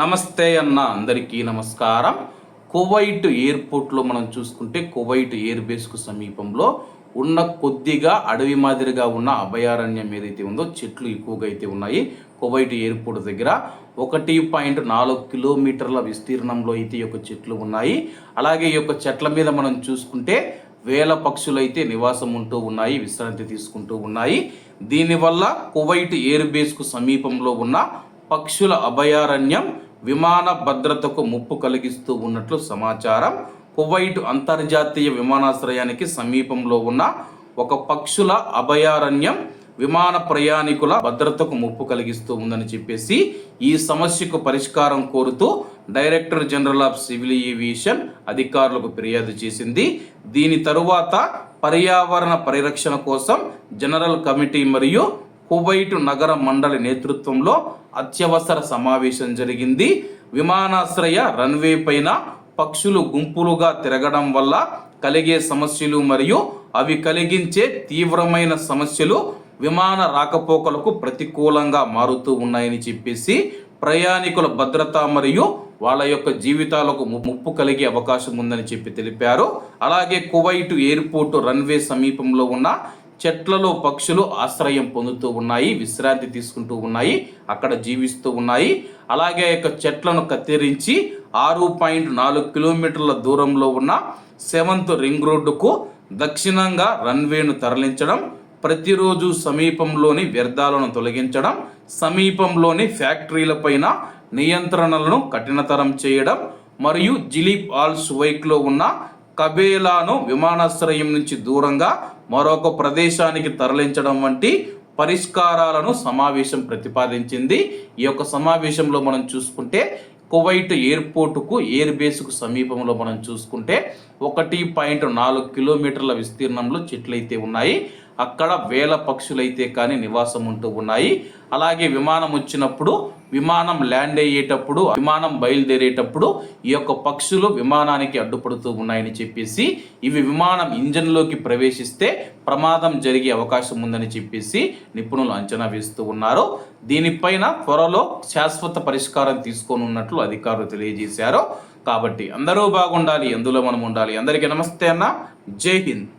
నమస్తే అన్న అందరికీ నమస్కారం. కువైట్ ఎయిర్పోర్ట్లో మనం చూసుకుంటే కువైట్ ఎయిర్ బేస్కు సమీపంలో ఉన్న కొద్దిగా అడవి మాదిరిగా ఉన్న అభయారణ్యం ఏదైతే ఉందో చెట్లు ఎక్కువగా అయితే ఉన్నాయి కువైట్ ఎయిర్పోర్ట్ దగ్గర. ఒకటి పాయింట్ నాలుగు కిలోమీటర్ల విస్తీర్ణంలో అయితే ఈ యొక్క చెట్లు ఉన్నాయి. అలాగే ఈ యొక్క చెట్ల మీద మనం చూసుకుంటే వేల పక్షులైతే నివాసం ఉంటూ ఉన్నాయి విశ్రాంతి తీసుకుంటూ ఉన్నాయి. దీనివల్ల కువైట్ ఎయిర్ బేస్కు సమీపంలో ఉన్న పక్షుల అభయారణ్యం విమాన భద్రతకు ముప్పు కలిగిస్తూ ఉన్నట్లు సమాచారం. కువైట్ అంతర్జాతీయ విమానాశ్రయానికి సమీపంలో ఉన్న ఒక పక్షుల అభయారణ్యం విమాన ప్రయాణికుల భద్రతకు ముప్పు కలిగిస్తూ ఉందని చెప్పేసి ఈ సమస్యకు పరిష్కారం కోరుతూ director general of civil aviation అధికారులకు ఫిర్యాదు చేసింది. దీని తరువాత పర్యావరణ పరిరక్షణ కోసం జనరల్ కమిటీ మరియు కువైట్ నగర మండలి నేతృత్వంలో అత్యవసర సమావేశం జరిగింది. విమానాశ్రయ రన్వే పైన పక్షులు గుంపులుగా తిరగడం వల్ల కలిగే సమస్యలు మరియు అవి కలిగించే తీవ్రమైన సమస్యలు విమాన రాకపోకలకు ప్రతికూలంగా మారుతూ ఉన్నాయని చెప్పేసి ప్రయాణికుల భద్రత మరియు వాళ్ళ యొక్క జీవితాలకు ము- ముప్పు కలిగే అవకాశం ఉందని చెప్పి తెలిపారు. అలాగే కువైట్ ఎయిర్పోర్ట్ రన్వే సమీపంలో ఉన్న చెట్లలో పక్షులు ఆశ్రయం పొందుతూ ఉన్నాయి విశ్రాంతి తీసుకుంటూ ఉన్నాయి అక్కడ జీవిస్తూ ఉన్నాయి. అలాగే యొక్క చెట్లను కత్తిరించి ఆరు పాయింట్ నాలుగు కిలోమీటర్ల దూరంలో ఉన్న సెవెంత్ రింగ్ రోడ్డుకు దక్షిణంగా రన్వేను తరలించడం ప్రతిరోజు సమీపంలోని వ్యర్థాలను తొలగించడం సమీపంలోని ఫ్యాక్టరీలపైన నియంత్రణలను కఠినతరం చేయడం మరియు జిలీప్ ఆల్ సువైక్లో ఉన్న కబేలాను విమానాశ్రయం నుంచి దూరంగా మరొక ప్రదేశానికి తరలించడం వంటి పరిష్కారాలను సమావేశం ప్రతిపాదించింది. ఈ యొక్క సమావేశంలో మనం చూసుకుంటే కువైట్ ఎయిర్పోర్టుకు ఎయిర్ బేస్కు సమీపంలో మనం చూసుకుంటే ఒకటి పాయింట్ నాలుగు కిలోమీటర్ల విస్తీర్ణంలో చెట్లు అయితే ఉన్నాయి. అక్కడ వేల పక్షులైతే కానీ నివాసం ఉంటూ ఉన్నాయి. అలాగే విమానం వచ్చినప్పుడు విమానం ల్యాండ్ అయ్యేటప్పుడు విమానం బయలుదేరేటప్పుడు ఈ యొక్క పక్షులు విమానానికి అడ్డుపడుతూ ఉన్నాయని చెప్పేసి ఇవి విమానం ఇంజన్లోకి ప్రవేశిస్తే ప్రమాదం జరిగే అవకాశం ఉందని చెప్పేసి నిపుణులు అంచనా వేస్తూ ఉన్నారు. దీనిపైన త్వరలో శాశ్వత పరిష్కారం తీసుకొని ఉన్నట్లు అధికారులు తెలియజేశారు. కాబట్టి అందరూ బాగుండాలి ఎందులో మనం ఉండాలి. అందరికీ నమస్తే అన్న. జై హింద్.